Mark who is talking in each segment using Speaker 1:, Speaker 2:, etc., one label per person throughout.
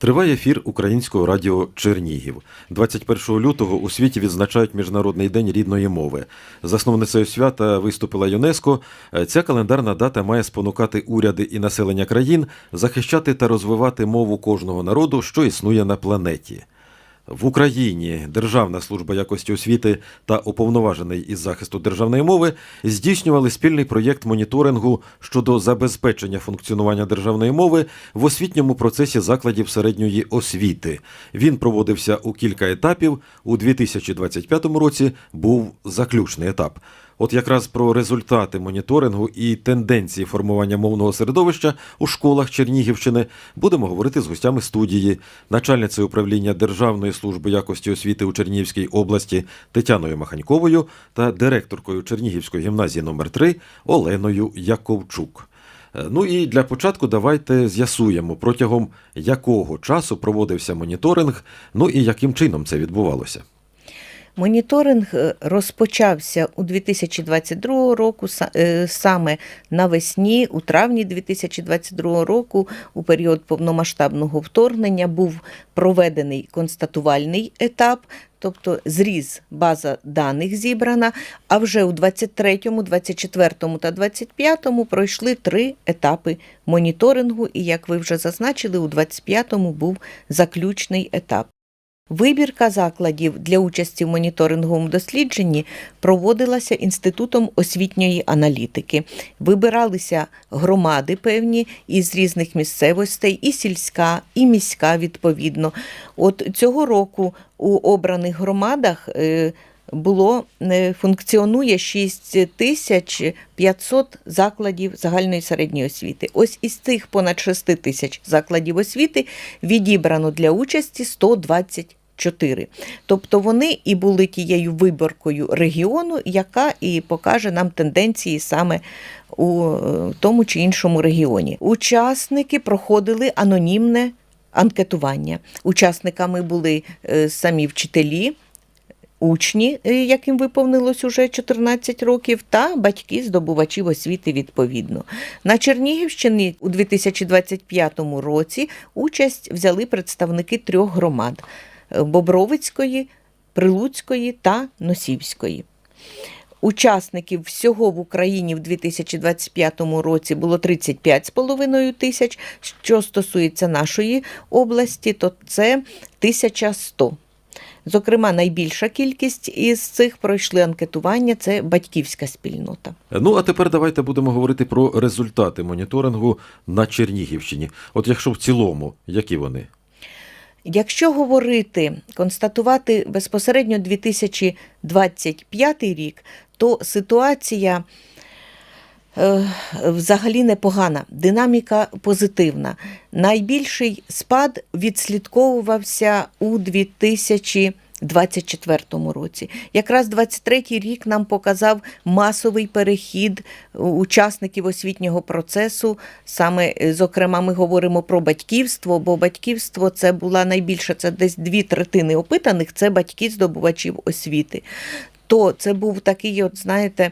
Speaker 1: Триває ефір Українського радіо Чернігів. 21 лютого у світі відзначають Міжнародний день рідної мови. Засновницею свята виступила ЮНЕСКО. Ця календарна дата має спонукати уряди і населення країн захищати та розвивати мову кожного народу, що існує на планеті. В Україні Державна служба якості освіти та уповноважений із захисту державної мови здійснювали спільний проєкт моніторингу щодо забезпечення функціонування державної мови в освітньому процесі закладів середньої освіти. Він проводився у кілька етапів. У 2025 році був заключний етап. От якраз про результати моніторингу і тенденції формування мовного середовища у школах Чернігівщини будемо говорити з гостями студії, начальницею управління Державної служби якості освіти у Чернігівській області Тетяною Маханьковою та директоркою Чернігівської гімназії номер 3 Оленою Яковчук. Е, Ну і для початку давайте з'ясуємо, протягом якого часу проводився моніторинг, ну і яким чином це відбувалося.
Speaker 2: Моніторинг е, розпочався у 2022 року, е, саме навесні, у травні 2022 року, у період повномасштабного вторгнення, був проведений констатувальний етап. Тобто зріз база даних зібрана, а вже у 23, 24 та 25 пройшли три етапи моніторингу, і як ви вже зазначили, у 25 був заключний етап. Вибірка закладів для участі в моніторинговому дослідженні проводилася Інститутом освітньої аналітики. Вибиралися громади певні із різних місцевостей, і сільська, і міська відповідно. От цього року у обраних громадах е, було е, функціонує 6500 закладів загальної середньої освіти. Ось із цих понад 6 тисяч закладів освіти відібрано для участі 124. Тобто вони і були тією виборкою регіону, яка і покаже нам тенденції саме у е, тому чи іншому регіоні. Учасники проходили анонімне анкетування. Учасниками були е, самі вчителі учні, е, яким виповнилось уже 14 років, та батьки здобувачів освіти відповідно. На Чернігівщині у 2025 році участь взяли представники трьох громад Бобровицької, Прилуцької та Носівської. Учасників всього в Україні в 2025 році було 35,5 тисяч. Що стосується нашої області, то це 1100. Зокрема, найбільша кількість із цих пройшли анкетування це батьківська спільнота.
Speaker 1: Ну а тепер давайте будемо говорити про результати моніторингу на Чернігівщині. От якщо в цілому, які вони?
Speaker 2: Якщо говорити, констатувати безпосередньо 2025 рік, то ситуація е, взагалі непогана, динаміка позитивна. Найбільший спад відслідковувався у 2024 році. Якраз 23 рік нам показав масовий перехід учасників освітнього процесу. Саме, е, зокрема, ми говоримо про батьківство, бо батьківство це була найбільша, це десь дві третини опитаних, це батьки здобувачів освіти. То це був такий, от знаєте,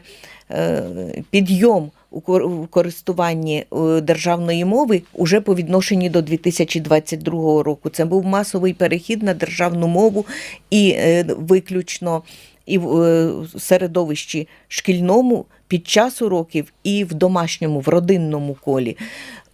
Speaker 2: е, підйом у кор- користуванні е, державної мови уже по відношенню до 2022 року. Це був масовий перехід на державну мову і е, виключно і в е, середовищі шкільному під час уроків, і в домашньому, в родинному колі.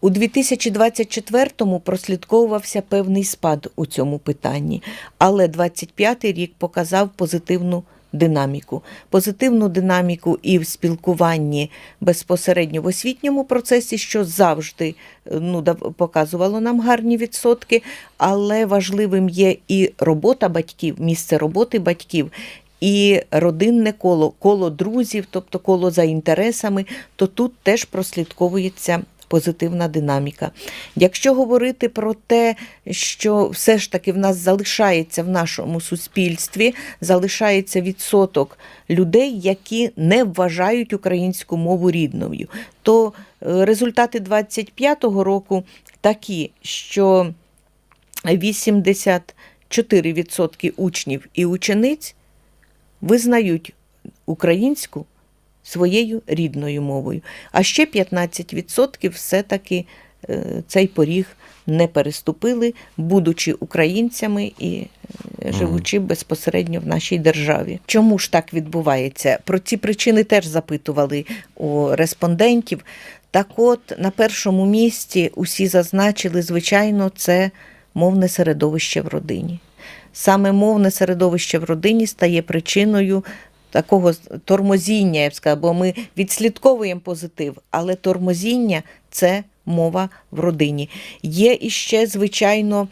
Speaker 2: У 2024-му прослідковувався певний спад у цьому питанні, але 25-й рік показав позитивну динаміку. Позитивну динаміку і в спілкуванні безпосередньо в освітньому процесі, що завжди е, ну, показувало нам гарні відсотки, але важливим є і робота батьків, місце роботи батьків. І родинне коло, коло друзів, тобто коло за інтересами, то тут теж прослідковується позитивна динаміка. Якщо говорити про те, що все ж таки в нас залишається в нашому суспільстві, залишається відсоток людей, які не вважають українську мову рідною, то е, результати 25-го року такі, що 84% учнів і учениць визнають українську своєю рідною мовою, а ще 15% все-таки е, цей поріг не переступили, будучи українцями і е, живучи безпосередньо в нашій державі. Чому ж так відбувається? Про ці причини теж запитували у респондентів. Так от, на першому місці усі зазначили, звичайно, це мовне середовище в родині. Саме мовне середовище в родині стає причиною такого тормозіння, я б сказала, бо ми відслідковуємо позитив, але тормозіння це мова в родині. Є іще, звичайно,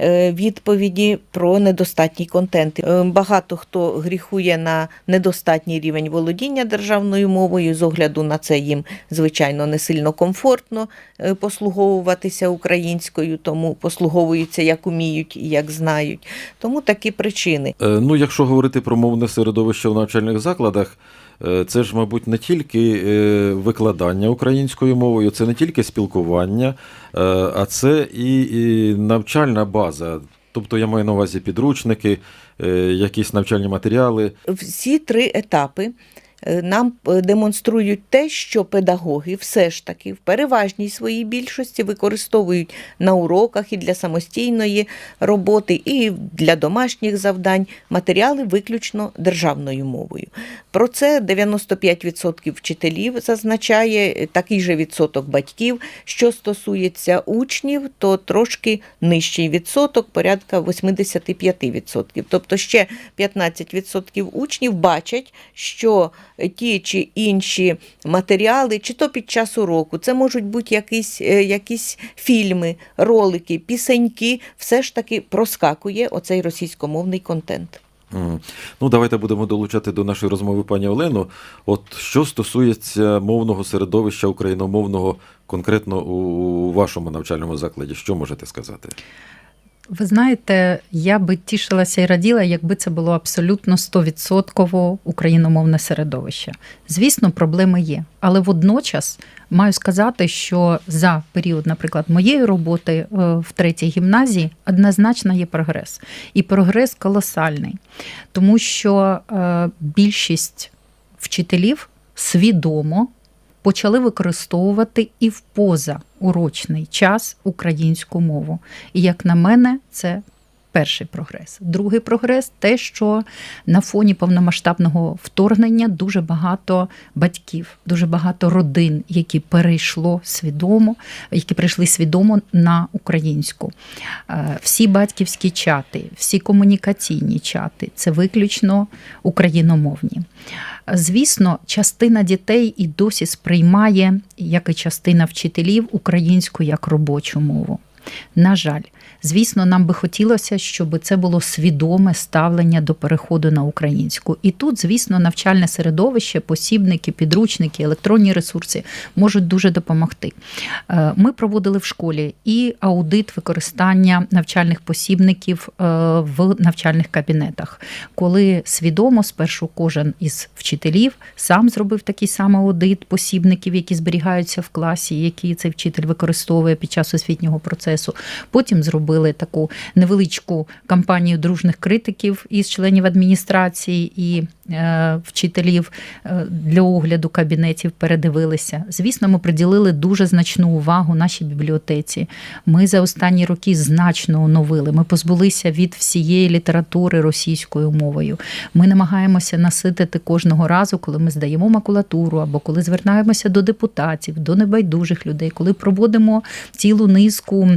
Speaker 2: е, відповіді про недостатній контент. Е, Багато хто гріхує на недостатній рівень володіння державною мовою. З огляду на це їм, звичайно, не сильно комфортно е, послуговуватися українською, тому послуговуються як уміють і як знають. Тому такі причини.
Speaker 1: Ну, якщо говорити про мовне середовище в навчальних закладах, це ж, мабуть, не тільки е, викладання українською мовою, це не тільки спілкування, е, а це і, навчальна база. Тобто я маю на увазі підручники, е, якісь навчальні матеріали.
Speaker 2: всі три етапи е, нам е, демонструють те, що педагоги все ж таки в переважній своїй більшості використовують на уроках і для самостійної роботи, і для домашніх завдань матеріали виключно державною мовою. Про це 95% вчителів зазначає, е, такий же відсоток батьків. Що стосується учнів, то трошки нижчий відсоток, порядка 85%. Тобто ще 15% учнів бачать, що ті чи інші матеріали, чи то під час уроку, це можуть бути якісь, е, якісь фільми, ролики, пісеньки, все ж таки проскакує оцей російськомовний контент.
Speaker 1: Ну, давайте будемо долучати до нашої розмови пані Олену. От що стосується мовного середовища україномовного конкретно у вашому навчальному закладі, що можете сказати?
Speaker 3: Ви знаєте, я би тішилася і раділа, якби це було абсолютно 100% україномовне середовище. Звісно, проблеми є, але водночас маю сказати, що за період, наприклад, моєї роботи е, в третій гімназії однозначно є прогрес, і прогрес колосальний, тому що е, більшість вчителів свідомо почали використовувати і в позаурочний час українську мову. І як на мене, це перший прогрес. Другий прогрес те, що на фоні повномасштабного вторгнення дуже багато батьків, дуже багато родин, які перейшло свідомо, які прийшли свідомо на українську. Е, Всі батьківські чати, всі комунікаційні чати це виключно україномовні. Звісно, частина дітей і досі сприймає, як і частина вчителів, українську як робочу мову. На жаль, звісно, нам би хотілося, щоб це було свідоме ставлення до переходу на українську. І тут, звісно, навчальне середовище, посібники, підручники, електронні ресурси можуть дуже допомогти. Е, Ми проводили в школі і аудит використання навчальних посібників е, в навчальних кабінетах, коли свідомо спершу кожен із вчителів сам зробив такий самий аудит посібників, які зберігаються в класі, які цей вчитель використовує під час освітнього процесу. Потім зробили таку невеличку кампанію дружних критиків із членів адміністрації і е, вчителів е, для огляду кабінетів передивилися. Звісно, ми приділили дуже значну увагу нашій бібліотеці. Ми за останні роки значно оновили. Ми позбулися від всієї літератури російською мовою. Ми намагаємося наситити кожного разу, коли ми здаємо макулатуру або коли звертаємося до депутатів, до небайдужих людей, коли проводимо цілу низку.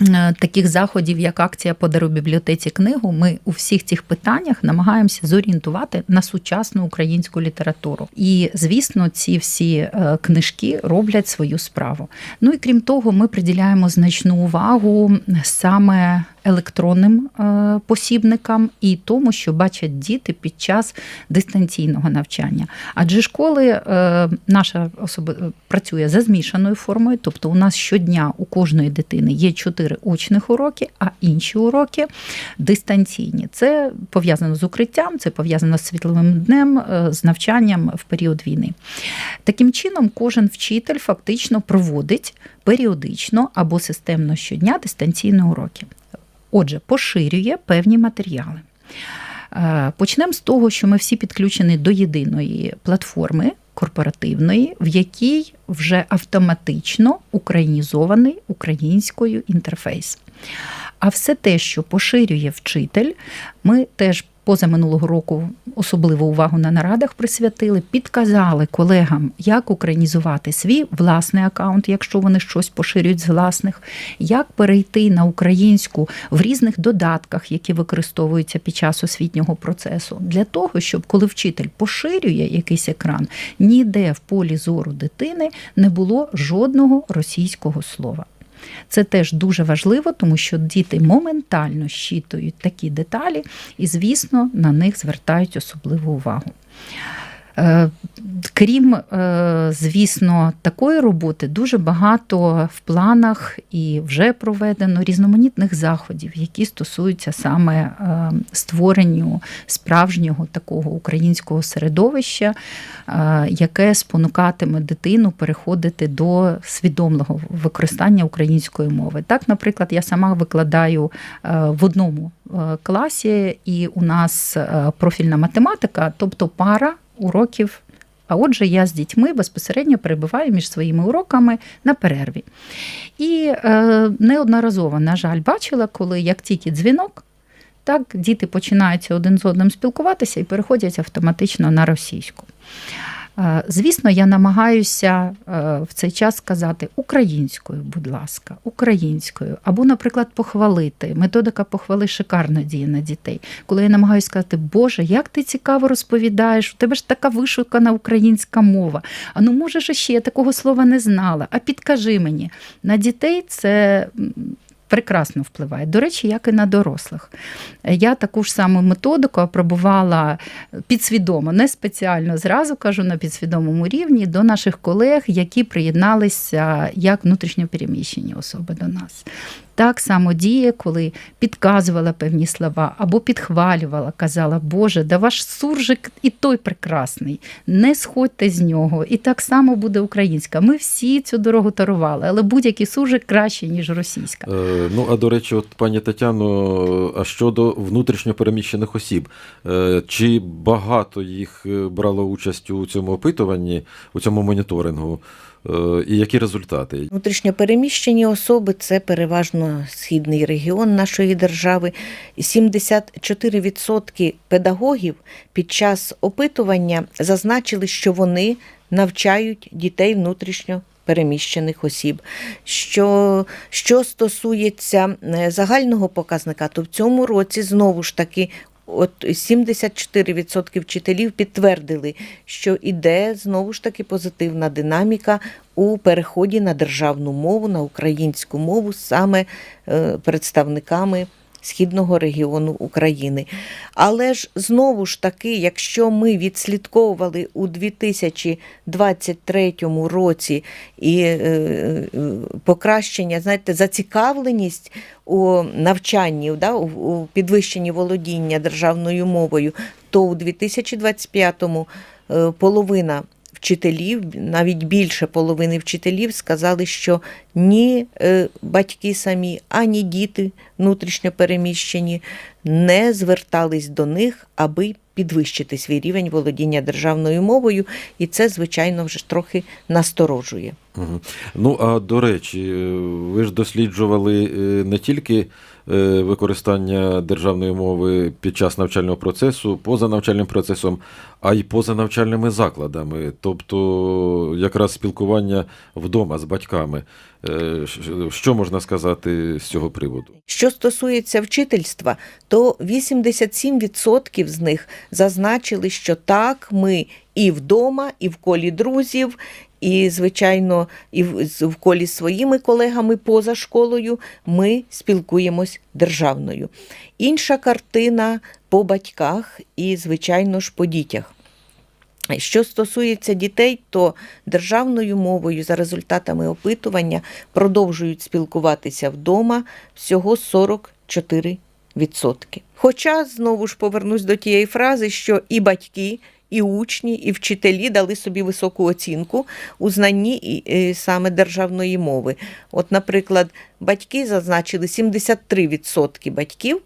Speaker 3: Е, Таких заходів, як акція Подару бібліотеці книгу, ми у всіх цих питаннях намагаємося зорієнтувати на сучасну українську літературу. І звісно, ці всі е, книжки роблять свою справу. Ну і крім того, ми приділяємо значну увагу саме електронним е, посібникам і тому, що бачать діти під час дистанційного навчання. Адже школи е, наша особи працює за змішаною формою, тобто у нас щодня у кожної дитини є чотири очних уроки, а інші уроки дистанційні. Це пов'язано з укриттям, це пов'язано з світловим днем, е, з навчанням в період війни. Таким чином, кожен вчитель фактично проводить періодично або системно щодня дистанційні уроки. Отже, поширює певні матеріали. Е, Почнемо з того, що ми всі підключені до єдиної платформи корпоративної, в якій вже автоматично українізований українською інтерфейс. А все те, що поширює вчитель, ми теж поза минулого року особливу увагу на нарадах присвятили, підказали колегам, як українізувати свій власний аккаунт, якщо вони щось поширюють з власних, як перейти на українську в різних додатках, які використовуються під час освітнього процесу, для того, щоб коли вчитель поширює якийсь екран, ніде в полі зору дитини не було жодного російського слова. Це теж дуже важливо, тому що діти моментально щитують такі деталі, і, звісно, на них звертають особливу увагу. Е, Крім, е, звісно, такої роботи дуже багато в планах і вже проведено різноманітних заходів, які стосуються саме е, створенню справжнього такого українського середовища, яке спонукатиме дитину переходити до свідомого використання української мови. Так, наприклад, я сама викладаю в одному класі, і у нас профільна математика, тобто пара уроків. А отже, я з дітьми безпосередньо перебуваю між своїми уроками на перерві. І е, неодноразово, на жаль, бачила, коли як тільки дзвінок, так діти починаються один з одним спілкуватися і переходять автоматично на російську. Е, Звісно, я намагаюся е, в цей час сказати українською, будь ласка, українською, або, наприклад, похвалити. Методика похвали шикарно діє на дітей. Коли я намагаюся сказати, Боже, як ти цікаво розповідаєш, у тебе ж така вишукана українська мова. А ну можеш ще я такого слова не знала. А підкажи мені, на дітей це. Прекрасно впливає. До речі, як і на дорослих. Я таку ж саму методику опробувала підсвідомо, не спеціально зразу кажу на підсвідомому рівні до наших колег, які приєдналися як внутрішньопереміщені особи до нас. Так само діє, коли підказувала певні слова або підхвалювала, казала, Боже, да ваш суржик і той прекрасний, не сходьте з нього. І так само буде українська. Ми всі цю дорогу тарували, але будь-який суржик краще, ніж російська.
Speaker 1: Е, Ну, а до речі, от пані Тетяно, а щодо внутрішньопереміщених осіб, е, чи багато їх е, брало участь у цьому опитуванні, у цьому моніторингу? Е, І які результати?
Speaker 2: Внутрішньопереміщені особи це переважно східний регіон нашої держави. І 74% педагогів під час опитування зазначили, що вони навчають дітей внутрішньо. Переміщених осіб. Що, що стосується е, загального показника, то в цьому році знову ж таки от 74% вчителів підтвердили, що іде знову ж таки позитивна динаміка у переході на державну мову, на українську мову саме е, представниками східного регіону України. Але ж знову ж таки, якщо ми відслідковували у 2023 році і е, е, покращення, знаєте, зацікавленість у навчанні, да, у, підвищенні володіння державною мовою, то у 2025-му е, половина вчителів, навіть більше половини вчителів сказали, що ні е, батьки самі, ані діти внутрішньо переміщені не звертались до них, аби підвищити свій рівень володіння державною мовою, і це, звичайно, вже трохи насторожує.
Speaker 1: Ну, а до речі, е, ви ж досліджували е, не тільки використання державної мови під час навчального процесу, поза навчальним процесом, а й поза навчальними закладами, тобто якраз спілкування вдома з батьками. Е, Що можна сказати з цього приводу?
Speaker 2: Що стосується вчительства, то 87% з них зазначили, що так, ми і вдома, і в колі друзів, і, звичайно, і в, колі своїми колегами поза школою ми спілкуємось державною. Інша картина по батьках і, звичайно ж, по дітях. Що стосується дітей, то державною мовою за результатами опитування продовжують спілкуватися вдома всього 44%. Хоча знову ж повернусь до тієї фрази, що і батьки, і учні, і вчителі дали собі високу оцінку у знанні е, саме державної мови. От, наприклад, батьки зазначили 73% батьків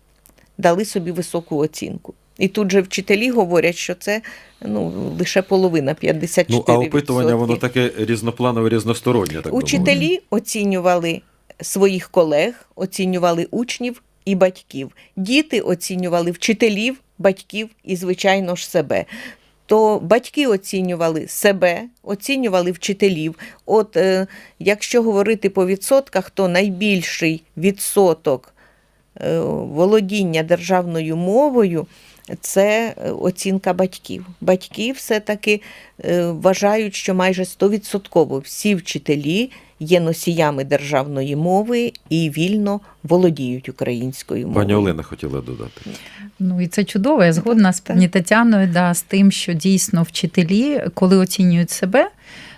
Speaker 2: дали собі високу оцінку. І тут же вчителі говорять, що це ну, лише половина 54%.
Speaker 1: Ну, а опитування воно таке різнопланове, різностороннє. Так.
Speaker 2: Учителі оцінювали своїх колег, оцінювали учнів і батьків. Діти оцінювали вчителів, батьків і, звичайно ж, себе. То батьки оцінювали себе, оцінювали вчителів. От е, якщо говорити по відсотках, то найбільший відсоток е, володіння державною мовою це е, оцінка батьків. Батьки все-таки е, вважають, що майже 100% всі вчителі є носіями державної мови і вільно володіють українською мовою.
Speaker 1: Пані Олена хотіла додати.
Speaker 3: Ну і це чудово. Я згодна з пані Тетяною да, з тим, що дійсно вчителі, коли оцінюють себе,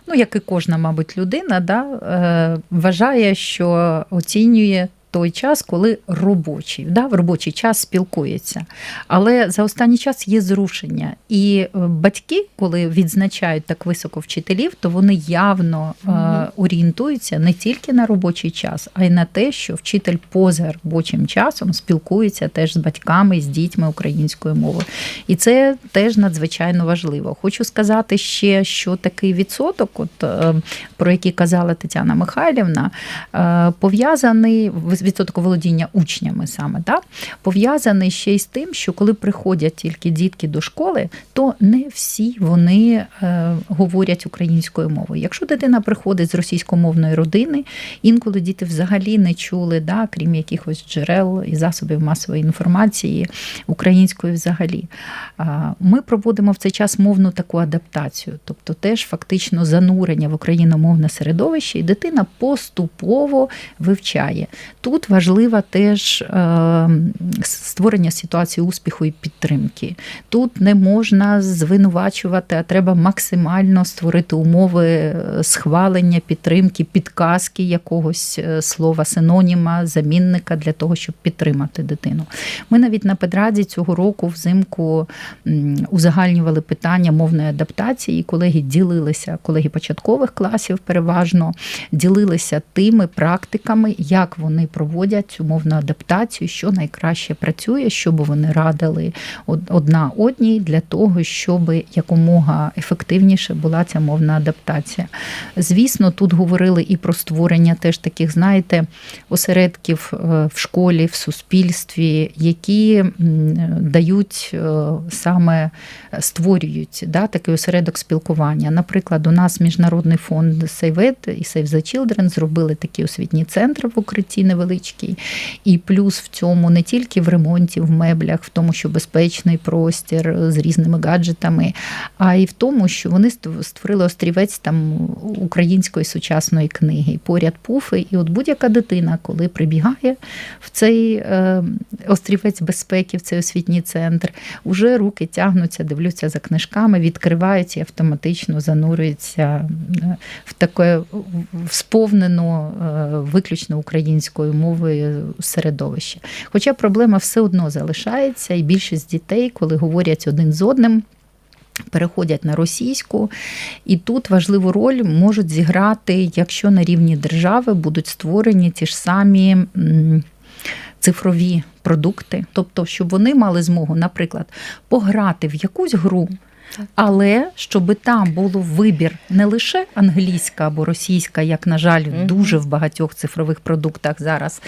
Speaker 3: ну як і кожна, мабуть, людина, да, е, вважає, що оцінює. Той час, коли робочий, да, в робочий час спілкується. Але за останній час є зрушення. І е, батьки, коли відзначають так високо вчителів, то вони явно е, орієнтуються не тільки на робочий час, а й на те, що вчитель поза робочим часом спілкується теж з батьками, з дітьми українською мовою. І це теж надзвичайно важливо. Хочу сказати ще, що такий відсоток, от е, про який казала Тетяна Михайлівна, е, пов'язаний відсоток володіння учнями саме, так? пов'язаний ще й з тим, що коли приходять тільки дітки до школи, то не всі вони е, говорять українською мовою. Якщо дитина приходить з російськомовної родини, інколи діти взагалі не чули, да, крім якихось джерел і засобів масової інформації української взагалі. Ми проводимо в цей час мовну таку адаптацію, тобто теж фактично занурення в україномовне середовище, і дитина поступово вивчає. Тут важлива теж е, створення ситуації успіху і підтримки. Тут не можна звинувачувати, а треба максимально створити умови е, схвалення, підтримки, підказки якогось е, слова, синоніма, замінника для того, щоб підтримати дитину. Ми навіть на педраді цього року взимку узагальнювали питання мовної адаптації. І колеги ділилися, колеги початкових класів переважно ділилися тими практиками, як вони проводять цю мовну адаптацію, що найкраще працює, щоб вони радили одна одній для того, щоб якомога ефективніше була ця мовна адаптація. Звісно, тут говорили і про створення теж таких, знаєте, осередків е, в школі, в суспільстві, які дають е, саме створюють да, такий осередок спілкування. Наприклад, у нас міжнародний фонд It і Save the Children зробили такий освітній центр в укритті невеличкий. І плюс в цьому не тільки в ремонті, в меблях, в тому, що безпечний простір з різними гаджетами, а й в тому, що вони ст- створили острівець там української сучасної книги. Поряд пуфи, і от будь-яка дитина, коли прибігає в цей е, острівець безпеки, в цей освітній центр, уже руки тягнуться, дивлються за книжками, відкривають і автоматично занурюються е, в таке в сповнено е, виключно українською мовою середовище. Хоча проблема все одно залишається, і більшість дітей, коли говорять один з одним. Переходять на російську, і тут важливу роль можуть зіграти, якщо на рівні держави будуть створені ті ж самі цифрові продукти, тобто, щоб вони мали змогу, наприклад, пограти в якусь гру. Але щоб там було вибір не лише англійська або російська, як, на жаль, дуже в багатьох цифрових продуктах зараз,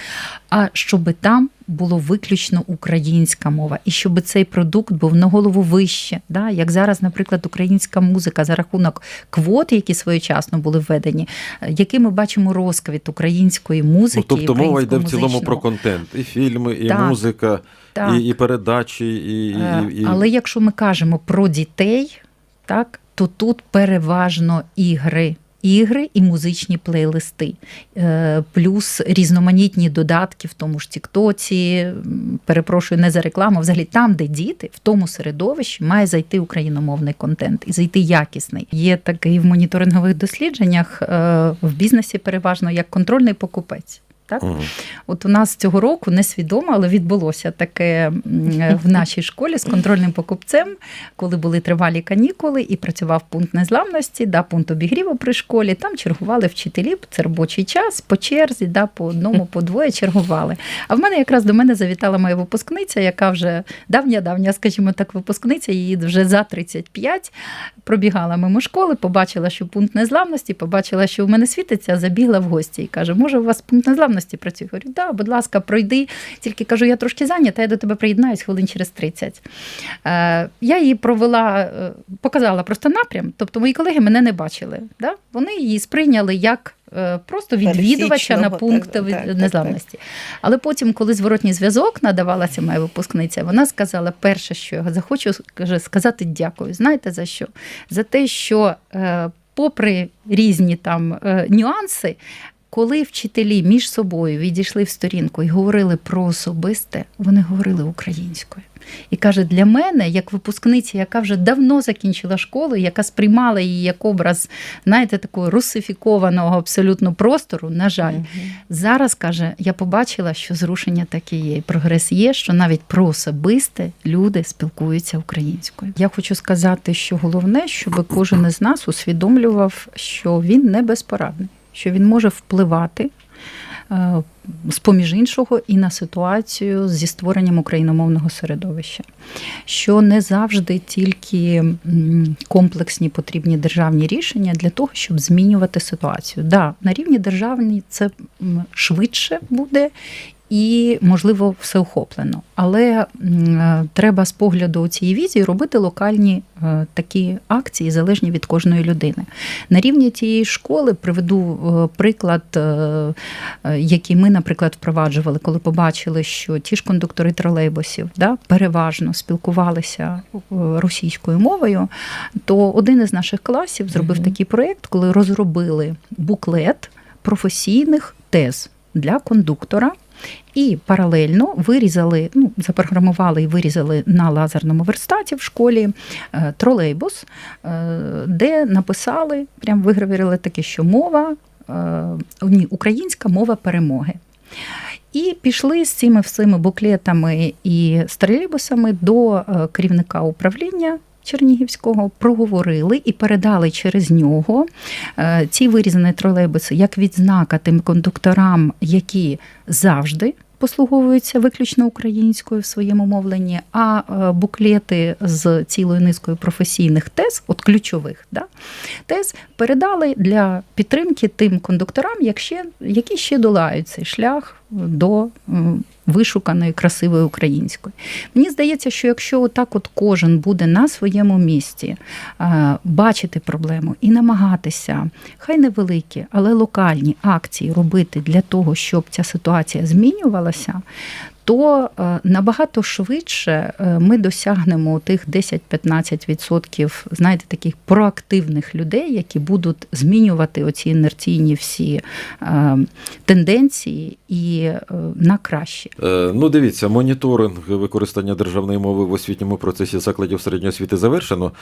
Speaker 3: а щоб там було виключно українська мова, і щоб цей продукт був на голову вище. Да? Як зараз, наприклад, українська музика за рахунок квот, які своєчасно були введені, е, який ми бачимо розквіт української музики.
Speaker 1: Ну, тобто мова йде в цілому про контент. І фільми, і
Speaker 3: Так,
Speaker 1: музика,
Speaker 3: Так.
Speaker 1: і, і передачі, і, і,
Speaker 3: Е,
Speaker 1: і, і...
Speaker 3: Але якщо ми кажемо про дітей, так, то тут переважно ігри. Ігри і музичні плейлисти, Е, плюс різноманітні додатки в тому ж Тіктоці. Перепрошую, не за рекламу. Взагалі, там, де діти, в тому середовищі має зайти україномовний контент і зайти якісний. Є такий в моніторингових дослідженнях е, в бізнесі переважно як контрольний покупець. Так?
Speaker 1: Мгм.
Speaker 3: От у нас цього року несвідомо, але відбулося таке в нашій школі з контрольним покупцем, коли були тривалі канікули і працював пункт незламності, да, пункт обігріву при школі. Там чергували вчителі, це робочий час, по черзі, да, по одному, по двоє чергували. А в мене якраз до мене завітала моя випускниця, яка вже давня-давня, скажімо так, випускниця, її вже за 35, пробігала мимо школи, побачила, що пункт незламності, побачила, що в мене світиться, забігла в гості і каже: може, у вас пункт незламності працює? Говорю, да, будь ласка, пройди. Тільки кажу, я трошки зайнята, я до тебе приєднаюсь хвилин через 30. Е, я її провела, е, показала просто напрям, тобто мої колеги мене не бачили. Да? Вони її сприйняли як. е, Просто відвідувача на пункт незламності. Але потім, коли зворотній зв'язок надавалася моя випускниця, вона сказала: перше, що я захочу каже, сказати дякую. Знаєте за що? За те, що, попри різні там нюанси, коли вчителі між собою відійшли в сторінку і говорили про особисте, вони говорили українською. І каже, для мене, як випускниці, яка вже давно закінчила школу, яка сприймала її як образ, знаєте, такого русифікованого абсолютно простору, на жаль, зараз каже, я побачила, що зрушення таке є, і прогрес є, що навіть про особисте люди спілкуються українською. Я хочу сказати, що головне, щоб кожен із нас усвідомлював, що він не безпорадний, що він може впливати. е, З поміж іншого, і на ситуацію зі створенням україномовного середовища, що не завжди тільки комплексні потрібні державні рішення для того, щоб змінювати ситуацію. Да, на рівні державні це швидше буде. І, можливо, всеохоплено. Але е, треба з погляду цієї візії робити локальні е, такі акції, залежні від кожної людини. На рівні тієї школи приведу е, приклад, який ми, наприклад, впроваджували, коли побачили, що ті ж кондуктори тролейбусів да, переважно спілкувалися російською мовою, то один із наших класів зробив
Speaker 2: Мгм.
Speaker 3: такий проєкт, коли розробили буклет професійних тез для кондуктора. І паралельно вирізали, ну, запрограмували і вирізали на лазерному верстаті в школі е, тролейбус, е, де написали, прям вигравірили таке, що мова, е, ні, українська мова перемоги. І пішли з цими всіми буклетами і з тролейбусами до керівника управління. Чернігівського проговорили і передали через нього е, ці вирізані тролейбуси як відзнака тим кондукторам, які завжди послуговуються виключно українською в своєму мовленні, а е, буклети з цілою низкою професійних тез, от ключових да, тез, передали для підтримки тим кондукторам, які ще долають цей шлях до вишуканої, красивої української. Мені здається, що якщо отак от кожен буде на своєму місці е, бачити проблему і намагатися, хай невеликі, але локальні акції робити для того, щоб ця ситуація змінювалася, то е, набагато швидше е, ми досягнемо тих 10-15% знаєте, таких проактивних людей, які будуть змінювати оці інерційні всі е, тенденції і на краще.
Speaker 1: Ну, дивіться, моніторинг використання державної мови в освітньому процесі закладів середньої освіти завершено.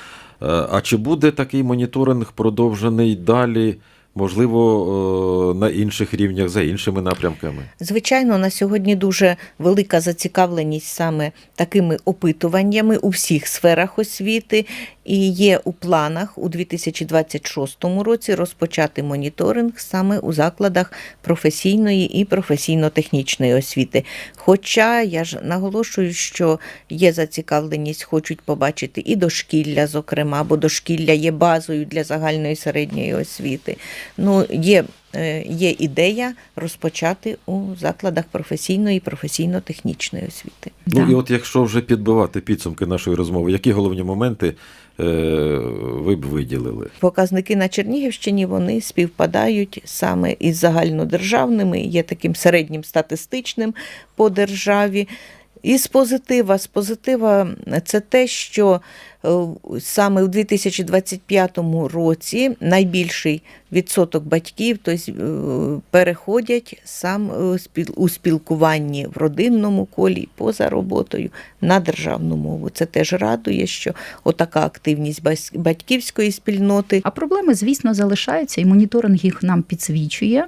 Speaker 1: А чи буде такий моніторинг продовжений далі, можливо, е, на інших рівнях, за іншими напрямками?
Speaker 2: Звичайно, на сьогодні дуже велика зацікавленість саме такими опитуваннями у всіх сферах освіти, і є у планах у 2026 році розпочати моніторинг саме у закладах професійної і професійно-технічної освіти. Хоча я ж наголошую, що є зацікавленість, хочуть побачити і дошкілля, зокрема, бо дошкілля є базою для загальної середньої освіти. Ну, є е, є ідея розпочати у закладах професійної і професійно-технічної освіти.
Speaker 1: Ну
Speaker 3: Да.
Speaker 1: і от якщо вже підбивати підсумки нашої розмови, які головні моменти е, ви б виділили?
Speaker 2: Показники на Чернігівщині вони співпадають саме із загальнодержавними, є таким середнім статистичним по державі. І з позитива, з позитива це те, що саме у 2025 році найбільший відсоток батьків тобто, е, переходять сам е, у спілкуванні в родинному колі поза роботою на державну мову. Це теж радує, що отака активність батьківської спільноти
Speaker 3: А проблеми, звісно, залишаються, і моніторинг їх нам підсвічує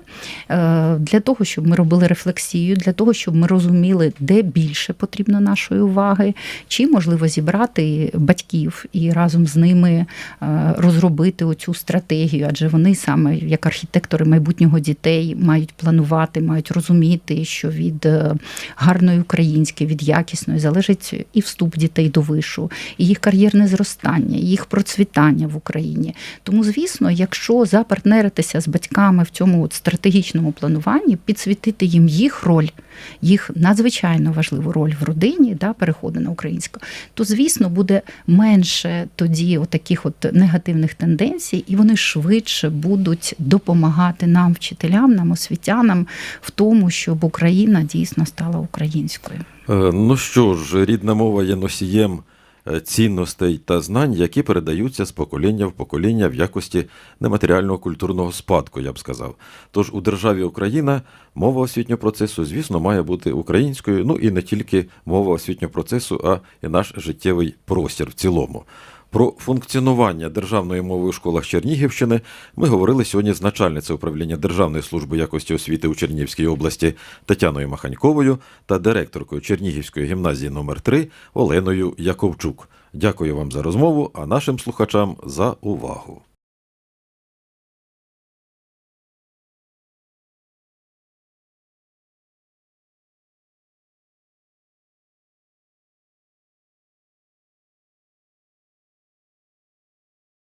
Speaker 3: е, для того, щоб ми робили рефлексію, для того, щоб ми розуміли, де більше потрібно нашої уваги, чи можливо зібрати батьків і разом з ними е, розробити оцю стратегію, адже вони саме як архітектори майбутнього дітей мають планувати, мають розуміти, що від е, гарної української, від якісної залежить і вступ дітей до вишу, і їх кар'єрне зростання, і їх процвітання в Україні. Тому, звісно, якщо запартнеритися з батьками в цьому от стратегічному плануванні, підсвітити їм їх роль, їх надзвичайно важливу роль в родині, да, переходу на українську, то звісно буде менше тоді таких от негативних тенденцій, і вони швидше будуть допомагати нам, вчителям, нам, освітянам, в тому, щоб Україна дійсно стала українською.
Speaker 1: Е, Ну що ж, рідна мова є носієм цінностей та знань, які передаються з покоління в покоління в якості нематеріального культурного спадку, я б сказав. Тож у державі Україна мова освітнього процесу, звісно, має бути українською, ну і не тільки мова освітнього процесу, а і наш життєвий простір в цілому. Про функціонування державної мови у школах Чернігівщини ми говорили сьогодні з начальницею управління Державної служби якості освіти у Чернігівській області Тетяною Маханьковою та директоркою Чернігівської гімназії номер 3 Оленою Яковчук. Дякую вам за розмову, а нашим слухачам за увагу.